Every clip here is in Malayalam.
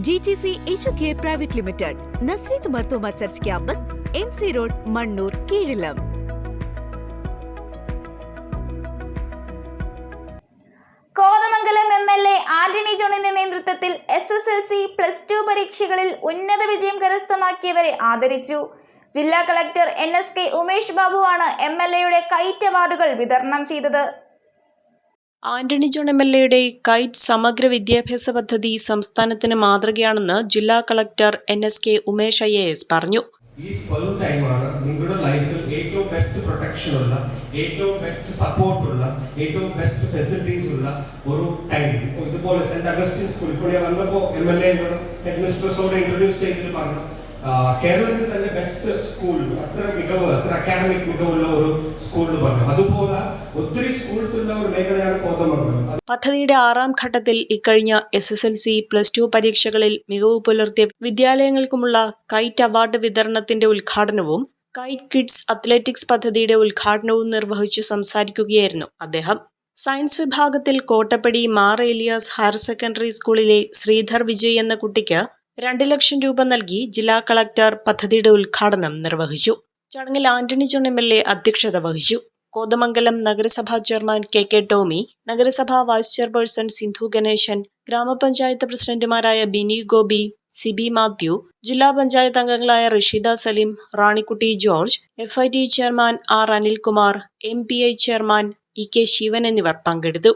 G G C H K private limited Nazareth Marthoma church campus M C road Mannoor Keezhillam Kothamangalam M L A Antony ജോണിന്റെ നേതൃത്വത്തിൽ S S L C plus two പരീക്ഷകളിൽ ഉന്നത വിജയം കരസ്ഥമാക്കിയവരെ ആദരിച്ചു. ജില്ലാ collector N S K Umesh ബാബുവാണ് M L എയുടെ കൈറ്റ് അവാർഡുകൾ വിതരണം ചെയ്തത്. ആന്റണി ജോൺ എം എൽ എയുടെ കൈറ്റ് സമഗ്ര വിദ്യാഭ്യാസ പദ്ധതി സംസ്ഥാനത്തിന് മാതൃകയാണെന്ന് ജില്ലാ collector N S K Umesh I S പറഞ്ഞു. ഈ സ്പെൽ ടൈമാണ് നിങ്ങളുടെ ലൈഫിൽ ഏറ്റവും ബെസ്റ്റ് പ്രൊട്ടക്ഷൻ ഉള്ള ഏറ്റവും ബെസ്റ്റ് സപ്പോർട്ട് ഉള്ള ഏറ്റവും ബെസ്റ്റ് ഫെസിലിറ്റീസ് ഉള്ള ഒരു ടൈം ഇതുപോലെ സെന്റ് അഗസ്റ്റിൻ സ്കൂൾ ഇപ്പോൾ ഞാൻ വന്നപ്പോൾ എം എൽ എ ഹെഡ് മിസ്റ്റർസോട് ഇൻട്രൊഡ്യൂസ് ചെയ്തിട്ട് പറഞ്ഞു കേരളത്തിൽ തന്നെ ബെസ്റ്റ് സ്കൂൾ അത്ര മികവ് അത്ര അക്കാഡമിക് മികവുള്ള ഒരു സ്കൂൾ എന്ന് പറഞ്ഞു അതുപോലെ ഒത്തിരി സ്കൂൾസ് ഉള്ള ഒരു മേഖലയാണ് കോതമംഗലം. പദ്ധതിയുടെ ആറാം ഘട്ടത്തിൽ ഇക്കഴിഞ്ഞ S S L C plus two പരീക്ഷകളിൽ മികവ് പുലർത്തിയ വിദ്യാലയങ്ങൾക്കുമുള്ള കൈറ്റ് അവാർഡ് വിതരണത്തിന്റെ ഉദ്ഘാടനവും കൈറ്റ് കിഡ്സ് അത്ലറ്റിക്സ് പദ്ധതിയുടെ ഉദ്ഘാടനവും നിർവഹിച്ചു സംസാരിക്കുകയായിരുന്നു അദ്ദേഹം. സയൻസ് വിഭാഗത്തിൽ കോട്ടപ്പടി മാർ എലിയാസ് ഹയർ സെക്കൻഡറി സ്കൂളിലെ ശ്രീധർ വിജയ് എന്ന കുട്ടിക്ക് രണ്ട് ലക്ഷം രൂപ നൽകി ജില്ലാ കളക്ടർ പദ്ധതിയുടെ ഉദ്ഘാടനം നിർവഹിച്ചു. ചടങ്ങിൽ Antony John M L A അധ്യക്ഷത വഹിച്ചു. കോതമംഗലം നഗരസഭാ ചെയർമാൻ കെ കെ ടോമി നഗരസഭാ വൈസ് ചെയർപേഴ്സൺ സിന്ധു ഗണേശൻ ഗ്രാമപഞ്ചായത്ത് പ്രസിഡന്റുമാരായ ബിനി ഗോപി സിബി മാത്യു ജില്ലാ പഞ്ചായത്ത് അംഗങ്ങളായ Rasheeda Saleem Ranikutty George F I T chairman R Anilkumar M P I chairman E K Sivan എന്നിവർ പങ്കെടുത്തു.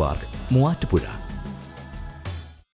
പാർക്ക് മൂവാറ്റുപുഴ.